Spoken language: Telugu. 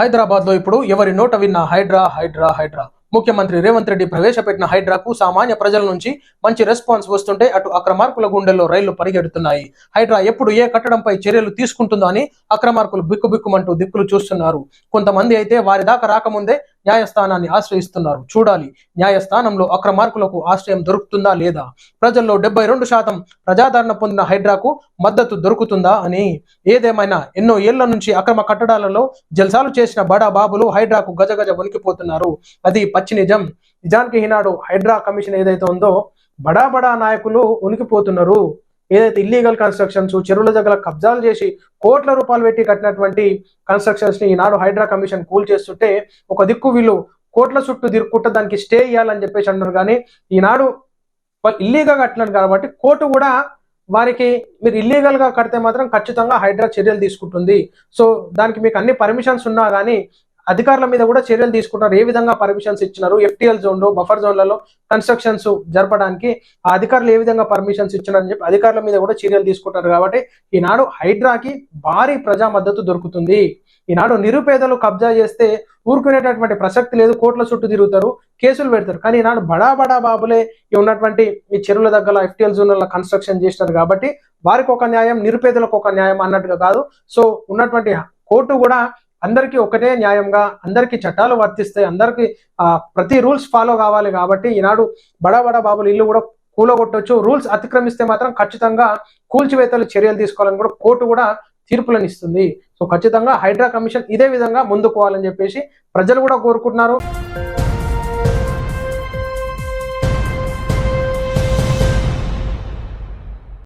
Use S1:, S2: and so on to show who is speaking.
S1: హైదరాబాద్లో ఇప్పుడు ఎవరి నోట విన్న హైడ్రా హైడ్రా హైడ్రా. ముఖ్యమంత్రి రేవంత్ రెడ్డి ప్రవేశపెట్టిన హైడ్రాకు సామాన్య ప్రజల నుంచి మంచి రెస్పాన్స్ వస్తుంటే అటు అక్రమార్కుల గుండెల్లో రైళ్ళు పరిగెడుతున్నాయి. హైడ్రా ఎప్పుడు ఏ కట్టడంపై చర్యలు తీసుకుంటుందో అని అక్రమార్కులు బిక్కుబిక్కుమంటూ దిక్కులు చూస్తున్నారు. కొంతమంది అయితే వారి దాకా రాకముందే న్యాయస్థానాన్ని ఆశ్రయిస్తున్నారు. చూడాలి న్యాయస్థానంలో అక్రమార్కులకు ఆశ్రయం దొరుకుతుందా లేదా? ప్రజల్లో డెబ్బై రెండు శాతం ప్రజాదరణ పొందిన హైడ్రాకు మద్దతు దొరుకుతుందా అని? ఏదేమైనా ఎన్నో ఏళ్ళ నుంచి అక్రమ కట్టడాలలో జల్సాలు చేసిన బడా బాబులు హైడ్రాకు గజగజ వణికిపోతున్నారు. అది పచ్చి నిజం. నిజానికి ఈనాడు హైడ్రా కమిషన్ ఏదైతే ఉందో బడా బడా నాయకులు ఉనికిపోతున్నారు ఏదైతే ఇల్లీగల్ కన్స్ట్రక్షన్స్ చెరువుల దగ్గర కబ్జాలు చేసి కోట్ల రూపాయలు పెట్టి కట్టినటువంటి కన్స్ట్రక్షన్స్ని ఈనాడు హైడ్రా కమిషన్ కూల్ చేస్తుంటే ఒక దిక్కు వీళ్ళు కోట్ల చుట్టూ తిరుక్కుంటే దానికి స్టే ఇవ్వాలని చెప్పేసి అన్నారు. కానీ ఈనాడు వాళ్ళు ఇల్లీగా కట్టినారు కాబట్టి కోర్టు కూడా వారికి మీరు ఇల్లీగల్గా కడితే మాత్రం ఖచ్చితంగా హైడ్రా చర్యలు తీసుకుంటుంది. సో దానికి మీకు అన్ని పర్మిషన్స్ ఉన్నా కానీ అధికారుల మీద కూడా చర్యలు తీసుకుంటారు. ఏ విధంగా పర్మిషన్స్ ఇచ్చినారు? ఎఫ్టీఎల్ జోన్లో బఫర్ జోన్లలో కన్స్ట్రక్షన్స్ జరపడానికి ఆ అధికారులు ఏ విధంగా పర్మిషన్స్ ఇచ్చినారని చెప్పి అధికారుల మీద కూడా చర్యలు తీసుకుంటారు కాబట్టి ఈనాడు హైడ్రాకి భారీ ప్రజా మద్దతు దొరుకుతుంది. ఈనాడు నిరుపేదలు కబ్జా చేస్తే ఊరుకునేటటువంటి ప్రసక్తి లేదు కోట్ల చుట్టూ తిరుగుతారు కేసులు పెడతారు. కానీ ఈనాడు బడా బడా బాబులే ఈ ఉన్నటువంటి ఈ చెరువుల దగ్గర ఎఫ్టీఎల్ జోన్ల కన్స్ట్రక్షన్ చేసినారు కాబట్టి వారికి ఒక న్యాయం నిరుపేదలకు ఒక న్యాయం అన్నట్టుగా కాదు. సో ఉన్నటువంటి కోర్టు కూడా అందరికీ ఒకటే న్యాయంగా అందరికీ చట్టాలు వర్తిస్తాయి అందరికీ ప్రతి రూల్స్ ఫాలో కావాలి కాబట్టి ఈనాడు బడా బడా బాబులు ఇల్లు కూడా కూలగొట్టొచ్చు. రూల్స్ అతిక్రమిస్తే మాత్రం ఖచ్చితంగా కూల్చివేతలు చర్యలు తీసుకోవాలని కూడా కోర్టు కూడా తీర్పులను ఇస్తుంది సో ఖచ్చితంగా హైడ్రా కమిషన్ ఇదే విధంగా ముందుకోవాలని చెప్పేసి ప్రజలు కూడా కోరుకుంటున్నారు.